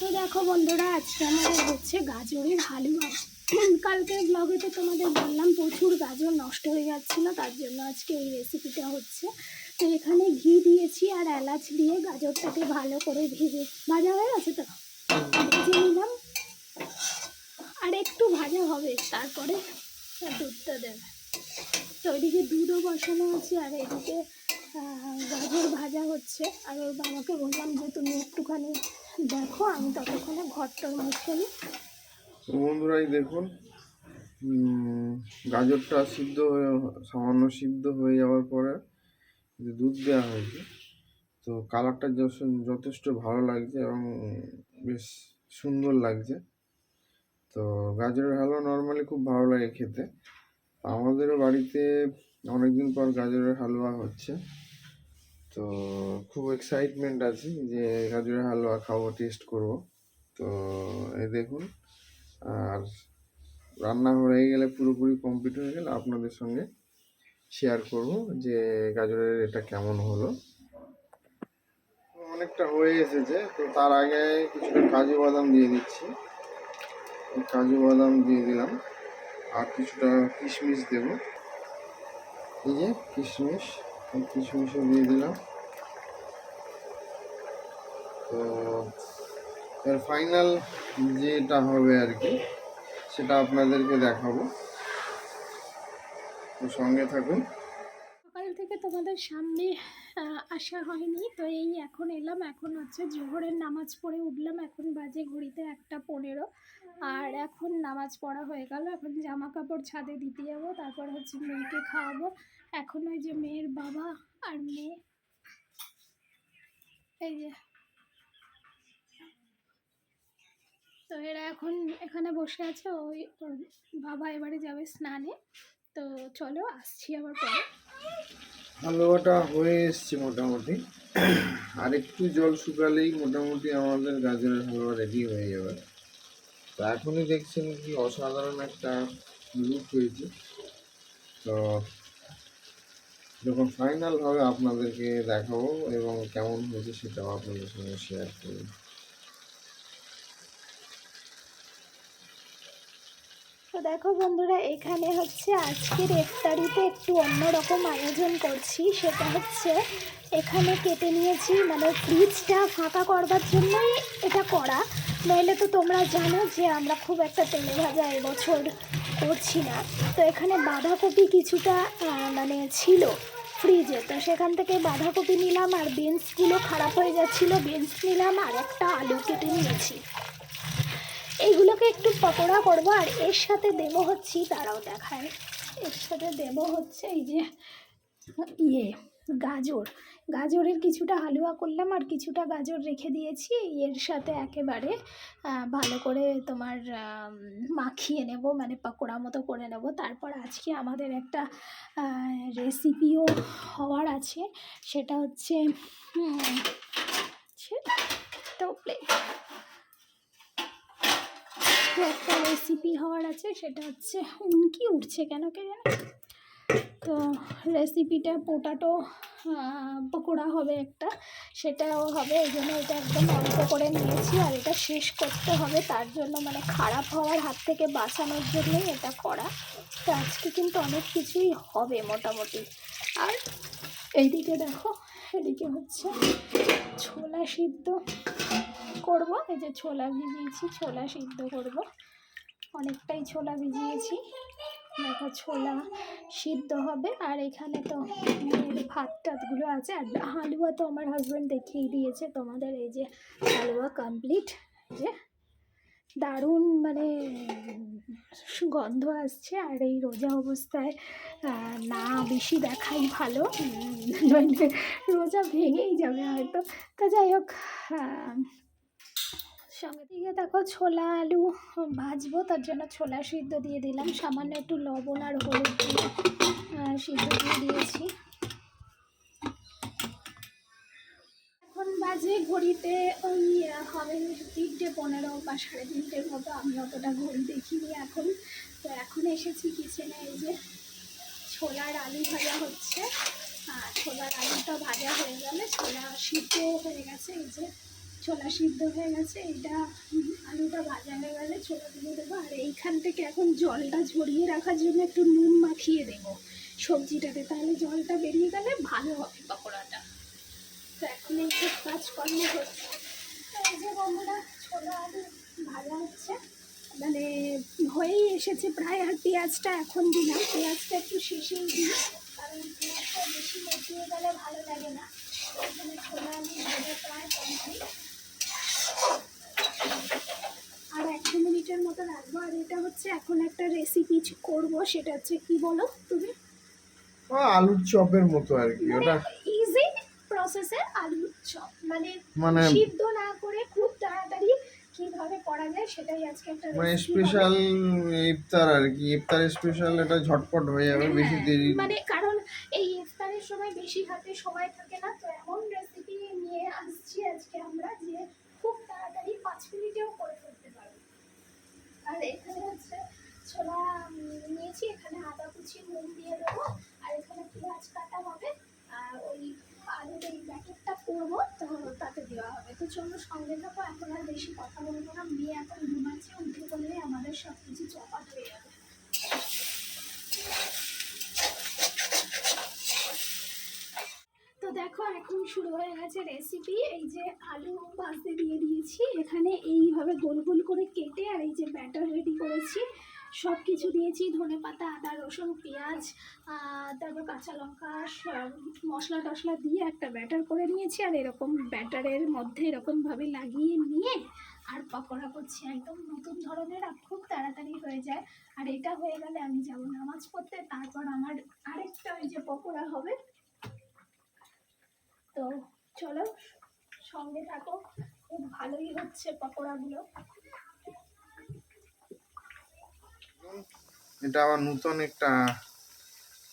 তো দেখো বন্ধুরা, আজকে আমাদের হচ্ছে গাজরের হালুয়া। কালকে ব্লগে তো তোমাদের বললাম প্রচুর গাজর নষ্ট হয়ে যাচ্ছিল, তার জন্য আজকে এই রেসিপিটা হচ্ছে। তো এখানে ঘি দিয়েছি আর এলাচ দিয়ে গাজরটাকে ভালো করে ভেজে, ভাজা হয়ে গেছে তো? ভেজে নিলাম। আর একটু ভাজা হবে, তারপরে দুধটা দেবে। তো ওইদিকে দুধও বসানো আছে, আর এদিকে গাজর ভাজা হচ্ছে। আর ওর বাবাকে বললাম যে তুমি একটুখানি দেখো, আমি ততক্ষণে ঘরটার মুছে নিই তো বন্ধুরা দেখুন গাজরটা সিদ্ধ হয়ে, সামান্য সিদ্ধ হয়ে যাওয়ার পরে দুধ দেওয়া হয়েছে, তো কালারটা যথেষ্ট ভালো লাগছে এবং বেশ সুন্দর লাগছে। তো গাজরের হালুয়া নর্মালি খুব ভালো লাগে খেতে। আমাদেরও বাড়িতে অনেকদিন পর গাজরের হালুয়া হচ্ছে। তো খুব এক্সাইটমেন্ট আছে যে গাজরের হালুয়া খাব টেস্ট করব। তো এ দেখুন, আর রান্না হয়ে গেলে পুরোপুরি কমপ্লিট হয়ে গেলে আপনাদের সঙ্গে শেয়ার করব যে গাজরের এটা কেমন হলো। অনেকটা হয়ে এসেছে, তো তার আগে কিছুটা কাজু বাদাম দিয়ে দিচ্ছি। কাজু বাদাম দিয়ে দিলাম, আর কিছুটা কিশমিশ দেব। এই যে কিশমিশ। এই কিশমিশও দিয়ে দিলাম তো এর ফাইনাল যেটা হবে আর কি, সেটা আপনাদেরকে দেখাবো। তো সঙ্গে থাকুন। সকাল থেকে তোমাদের সামনে আসা হয়নি, তো এই এখন এলাম। এখন হচ্ছে জোহরের নামাজ পড়ে উঠলাম। এখন বাজে ঘড়িতে একটা পনেরো। আর এখন নামাজ পড়া হয়ে গেল। এখন জামা কাপড় ছাদে দিতে যাব। তারপর হচ্ছে মেয়েকে খাওয়াবো। এখন ওই যে মেয়ের বাবা আর মেয়ে। এই যে। তো এরা এখন এখানে বসে আছে, ওই বাবা এবারে যাবে স্নানে। তো চলো, আসছি আবার পরে। হালুয়াটা হয়ে এসছে মোটামুটি। আর একটু জল শুকালেই মোটামুটি আমাদের গাজরের হালুয়া রেডি হয়ে যাবে। তো এখনই দেখছেন কি অসাধারণ একটা লুক হয়েছে। তো যখন ফাইনাল হবে আপনাদেরকে দেখাবো এবং কেমন হয়েছে সেটাও আপনাদের সঙ্গে শেয়ার করব। তো দেখো বন্ধুরা, এখানে হচ্ছে আজকের ইফতারিতে একটু অন্যরকম আয়োজন করছি। সেটা হচ্ছে এখানে কেটে নিয়েছি মানে ফ্রিজটা ফাঁকা করবার জন্যই এটা করা। নইলে তো তোমরা জানো যে আমরা খুব একটা তেলে ভাজা এবছর করছি না। তো এখানে বাঁধাকপি কিছুটা মানে ছিল ফ্রিজে তো সেখান থেকে বাঁধাকপি নিলাম আর বেঞ্চগুলো খারাপ হয়ে যাচ্ছিল। বেঞ্চ নিলাম আর একটা আলু কেটে নিয়েছি। এইগুলোকে একটু পকোড়া করব আর এর সাথে দেব হচ্ছে তারাও দেখায় এর সাথে দেব হচ্ছে এই যে ইয়ে গাজর। গাজরের কিছুটা হালুয়া করলাম আর কিছুটা গাজর রেখে দিয়েছি। এর সাথে একেবারে ভালো করে তোমার মাখিয়ে নেব মানে পকোড়া মতো করে নেব। তারপর আজকে আমাদের একটা রেসিপিও হওয়ার আছে। সেটা হচ্ছে তো একটা রেসিপি হওয়ার আছে। সেটা হচ্ছে উনকি উঠছে কেন কে জানে? তো রেসিপিটা পোটাটো পকোড়া হবে একটা, সেটাও হবে, এই জন্য এটা একদম অল্প করে নিয়েছি আর এটা শেষ করতে হবে। তার জন্য মানে খারাপ হওয়ার হাত থেকে বাঁচানোর জন্যই এটা করা। তো আজকে কিন্তু অনেক কিছুই হবে মোটামুটি। আর এইদিকে দেখো, এদিকে হচ্ছে ছোলা সিদ্ধ করব। এই যে ছোলা ভিজিয়েছি, ছোলা সিদ্ধ করব। অনেকটাই ছোলা ভিজিয়েছি। দেখো ছোলা সিদ্ধ হবে। আর এখানে তো ভাত টাতগুলো আছে। আর হালুয়া তো আমার হাজব্যান্ড দেখিয়ে দিয়েছে। তোমাদের এই যে হালুয়া কমপ্লিট যে দারুণ মানে গন্ধ আসছে। আর এই রোজা অবস্থায় না বেশি দেখাই ভালো। নইলে রোজা ভেঙেই যাবে হয়তো। তা যাই হোক সঙ্গে দিকে দেখো ছোলা, আলু ভাজবো, তার জন্য ছোলা সিদ্ধ দিয়ে দিলাম। সামান্য একটু লবণ আর হলুদ দিয়ে সিদ্ধ দিয়ে দিয়েছি। এখন বাজে ঘড়িতে, ওই হবে তিনটে পনেরো, বা সাড়ে তিনটের মতো। আমি অতটা ঘড়ি দেখিনি এখন। তো এখন এসেছি কিচেনে এই যে ছোলার আলু ভাজা হচ্ছে। আর ছোলার আলুটা ভাজা হয়ে গেলে, ছোলা সিদ্ধ হয়ে গেছে, এই যে ছোলা সিদ্ধ হয়ে গেছে, এটা আলুটা ভাজা হয়ে গেলে ছোলা দিয়ে দেবো। আর এইখান থেকে এখন জলটা ঝরিয়ে রাখার জন্য একটু নুন মাখিয়ে দেবো সবজিটাতে, তাহলে জলটা বেরিয়ে গেলে ভালো হবে পকোড়াটা। তো এখন এই সব কাজকর্ম হচ্ছে। যে বন্ধুরা, ছোলা আলু ভাজা হচ্ছে। মানে হয়েই এসেছে প্রায়, আর পেঁয়াজটা এখন দিলাম। পেঁয়াজটা একটু শেষেই দিই, কারণ পেঁয়াজটা বেশি মচিয়ে গেলে ভালো লাগে না। ছোলা আলু ভাজা প্রায় কমপ্লিট একশো মিনিটের মতো রাখব আর এটা হচ্ছে এখন একটা রেসিপি করব সেটা হচ্ছে কি বলো তুমি? আলুর চপের মতো আর কি ওটা ইজি প্রসেসে আলুর চপ মানে মানে সিদ্ধ না করে খুব তাড়াতাড়ি কীভাবে করা যায় সেটাই আজকে একটা মানে স্পেশাল ইফতার আর কি ইফতার স্পেশাল এটা ঝটপট হয়ে যাবে বেশি হ্যাঁ, দেরি মানে কারণ এই ইফতারের সময় বেশি হাতে সময় থাকে না তো এমন রেসিপি নিয়ে আসছি আজকে আমরা যে খুব তাড়াতাড়ি পাঁচ মিনিটেও আর এখানে হচ্ছে ছোলা নিয়েছি এখানে আদা কুচি নুন দিয়ে দেবো আর এখানে পেঁয়াজ কাটা হবে আর ওই আলুর এই প্যাকেটটা করব তো তাতে দেওয়া হবে তো চলো সঙ্গে থাকো এখন আর বেশি কথা বলব না মেয়ে এখন ঘুমাচ্ছে উঠে গেলে আমাদের সব কিছু চপাট হয়ে যাবে তো দেখো এখন শুরু হয়ে গেছে রেসিপি এই যে আলু ভাজতে দিয়ে দিয়েছি এখানে এইভাবে গোল গোল করে কেটে আর এই যে ব্যাটার রেডি করেছি। সব কিছু দিয়েছি, ধনে পাতা, আদা, রসুন, পেঁয়াজ তারপর কাঁচা লঙ্কা মশলা টশলা দিয়ে একটা ব্যাটার করে নিয়েছি আর এরকম ব্যাটারের মধ্যে এরকমভাবে লাগিয়ে নিয়ে আর পকোড়া করছি। একদম নতুন ধরনের আর খুব তাড়াতাড়ি হয়ে যায়। আর এটা হয়ে গেলে আমি যাব নামাজ পড়তে, তারপর আমার আরেকটা ওই যে পকোড়া হবে। তো চলো সঙ্গে থাকো। খুব ভালোই হচ্ছে পকোড়াগুলো। এটা আবার নতুন একটা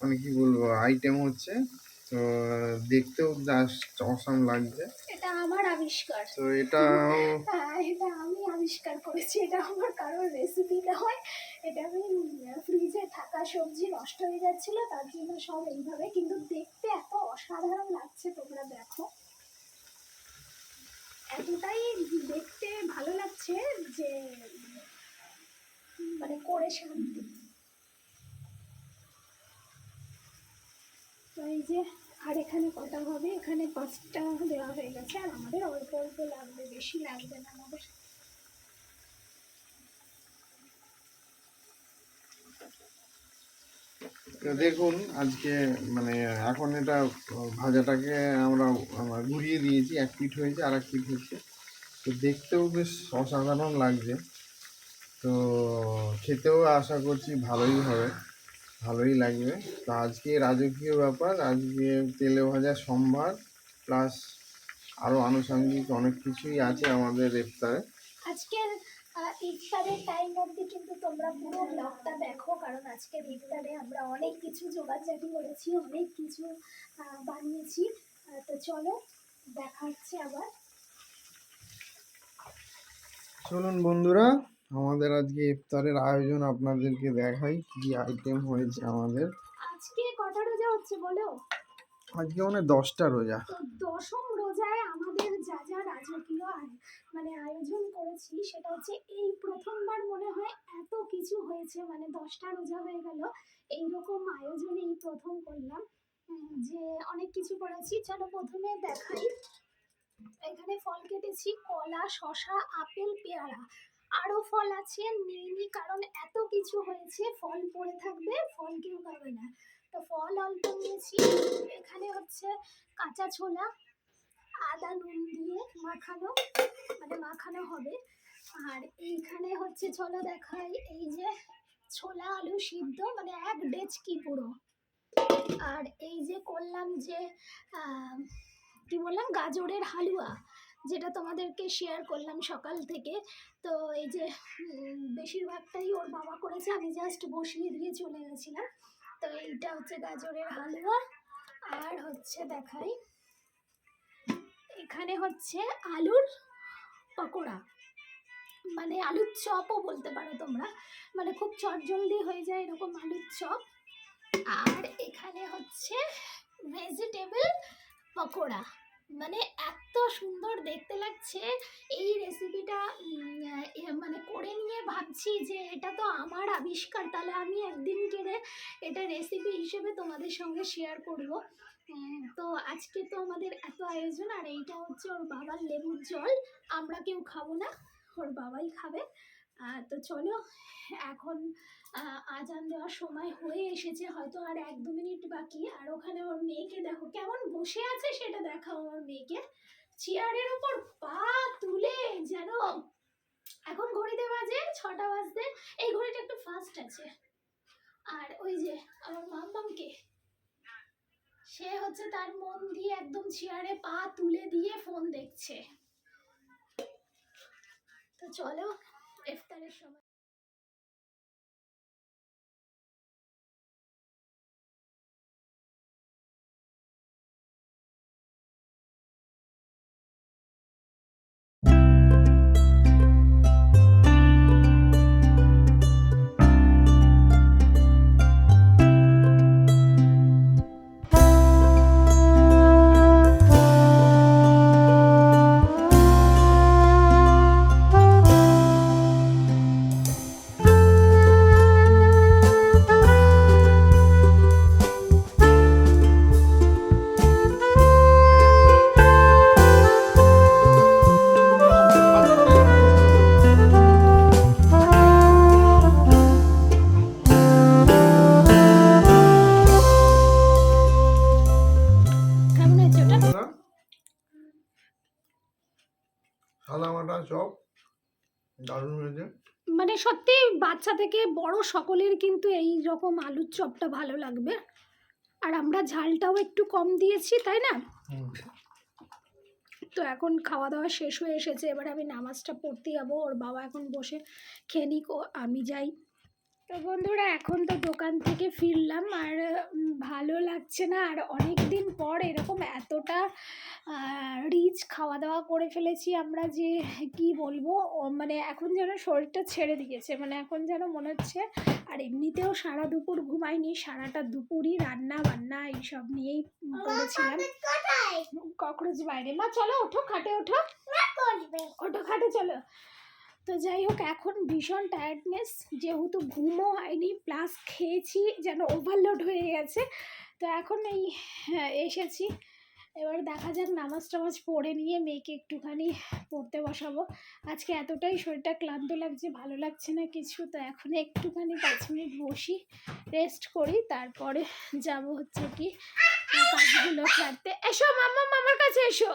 মানে কি বলব আইটেম হচ্ছে। তো দেখতেও জাস্ট অসাম লাগছে। এটা আমার আবিষ্কার। তো এটাও হ্যাঁ এটা আমি আবিষ্কার করেছি। এটা আমার কারোর রেসিপি হয়। এটা আমি ফ্রিজে থাকা সবজি নষ্ট হয়ে যাচ্ছিল তার জন্য সব এইভাবে। কিন্তু দেখতে এত অসাধারণ লাগছে তোমরা দেখো এতটাই দেখতে ভালো লাগছে যে মানে করে শান্তি। এই যে, আর এখানে কথা হবে? এখানে পাঁচটা দেওয়া হয়ে গেছে, আর আমাদের অল্প অল্প লাগবে, বেশি লাগবে না আমাদের। দেখুন আজকে মানে এখন এটা ভাজাটাকে আমরা ঘুরিয়ে দিয়েছি এক পিঠ হয়েছে আর এক পিঠ হচ্ছে। তো দেখতেও বেশ অসাধারণ লাগছে। তো খেতেও আশা করছি ভালোই হবে ভালোই লাগবে। তো আজকে রাজকীয় ব্যাপার আজকে তেলে ভাজা সম্ভার প্লাস আরও আনুষঙ্গিক অনেক কিছুই আছে আমাদের ইফতারে। আজকের আহ, ইফতারের টাইম অবধি কিন্তু তোমরা পুরো ব্লগটা দেখো কারণ আজকের ইফতারে আমরা অনেক কিছু জোগাড়জাটি করেছি অনেক কিছু বানিয়েছি। তো চলো দেখা হচ্ছে আবার। চলুন বন্ধুরা আমাদের আজকে ইফতারের আয়োজন আপনাদেরকে দেখাই কি আইটেম হয়েছে আমাদের। আজকে কটা রোজা হচ্ছে বলো? আজকে মানে দশটা রোজা। দশম রোজায় আমাদের যা যা রাজকীয় মানে আয়োজন করেছি, সেটা হচ্ছে এই প্রথমবার মনে হয় এত কিছু হয়েছে মানে দশটা রোজা হয়ে গেল। এইরকম আয়োজন এই প্রথম করলাম। যে অনেক কিছু করেছি। চলো প্রথমে দেখাই। এখানে ফল কেটেছি, কলা শশা আপেল, পেয়ারা। আরও ফল আছে নিইনি কারণ এত কিছু হয়েছে, ফল পড়ে থাকবে, ফল কেউ খাবে না। তো ফল অল্প নিয়েছি। এখানে হচ্ছে কাঁচা ছোলা আদা, নুন দিয়ে মাখানো মানে মাখানো হবে। আর এইখানে হচ্ছে, চলো দেখাই, এই যে ছোলা আলু সিদ্ধ মানে এক ডেচকি পুরো। আর এই যে করলাম যে কি বললাম? গাজরের হালুয়া, যেটা তোমাদেরকে শেয়ার করলাম সকাল থেকে। তো এই যে বেশিরভাগটাই ওর বাবা করেছে, আমি জাস্ট বসিয়ে দিয়ে চলে গেছিলাম। তো এইটা হচ্ছে গাজরের হালুয়া। আর হচ্ছে দেখাই এখানে হচ্ছে আলুর পকোড়া। মানে আলুর চপও বলতে পারো তোমরা। মানে খুব চটজলদি হয়ে যায় এরকম আলুর চপ। আর এখানে হচ্ছে ভেজিটেবল পকোড়া। মানে এত সুন্দর দেখতে লাগছে। এই রেসিপিটা মানে করে নিয়ে ভাবছি যে এটা তো আমার আবিষ্কার। তাহলে আমি একদিন কেড়ে এটা রেসিপি হিসেবে তোমাদের সঙ্গে শেয়ার করব। তো আজকে তো আমাদের এত আয়োজন, আর এইটা হচ্ছে ওর বাবার লেবুর জল। আমরা কেউ খাব না, ওর বাবাই খাবে। তো চলো, এখন আজান দেওয়ার সময় হয়ে এসেছে, হয়তো আর এক দু মিনিট বাকি। আর ওখানে ওর মেয়েকে দেখো, কেমন বসে আছে সেটা দেখাও আমার মেয়েকে। চেয়ারের উপর পা তুলে যেন, এখন ঘড়িতে বাজে ছটা বাজতে, এই ঘড়িটা একটু ফাস্ট আছে। আর ওই যে আমার মাম্মামকে, সে হচ্ছে তার মন দিয়ে একদম চেয়ারে পা তুলে দিয়ে ফোন দেখছে। তো চলো ইফতারের দারুণ হয়েছে। মানে সত্যি বাচ্চা থেকে বড় সকলের কিন্তু এই রকম আলুর চপটা ভালো লাগবে। আর আমরা ঝালটাও একটু কম দিয়েছি তাই না? তো এখন খাওয়া দাওয়া শেষ হয়ে এসেছে এবার আমি নামাজটা পড়তে যাব ওর বাবা এখন বসে খেয়ে নিক ও আমি যাই। তো বন্ধুরা এখন তো দোকান থেকে ফিরলাম আর ভালো লাগছে না আর অনেক দিন পর এরকম এতটা রিচ খাওয়া দাওয়া করে ফেলেছি আমরা যে কি বলব? মানে এখন যেন শরীরটা ছেড়ে দিয়েছে। মানে এখন যেন মনে হচ্ছে আর এমনিতেও সারা দুপুর ঘুমাইনি সারাটা দুপুরই রান্না বান্না এইসব নিয়েই করেছিলাম। ককরোচ বাইরে। মা চলো ওঠো খাটে ওঠো। ওঠো খাটে চলো। তো যাই হোক এখন ভীষণ টায়ার্ডনেস যেহেতু ঘুমও হয়নি প্লাস খেয়েছি যেন ওভারলোড হয়ে গেছে। তো এখন এই হ্যাঁ, এসেছি। এবার দেখা যাক নামাজ টামাজ পড়ে নিয়ে মেয়েকে একটুখানি পড়তে বসাবো। আজকে এতটাই শরীরটা ক্লান্ত লাগছে, ভালো লাগছে না কিছু, তো এখন একটুখানি পাঁচ মিনিট বসি রেস্ট করি, তারপরে যাব হচ্ছে কি কাজগুলো সারতে। এসো মামা মামার কাছে এসো।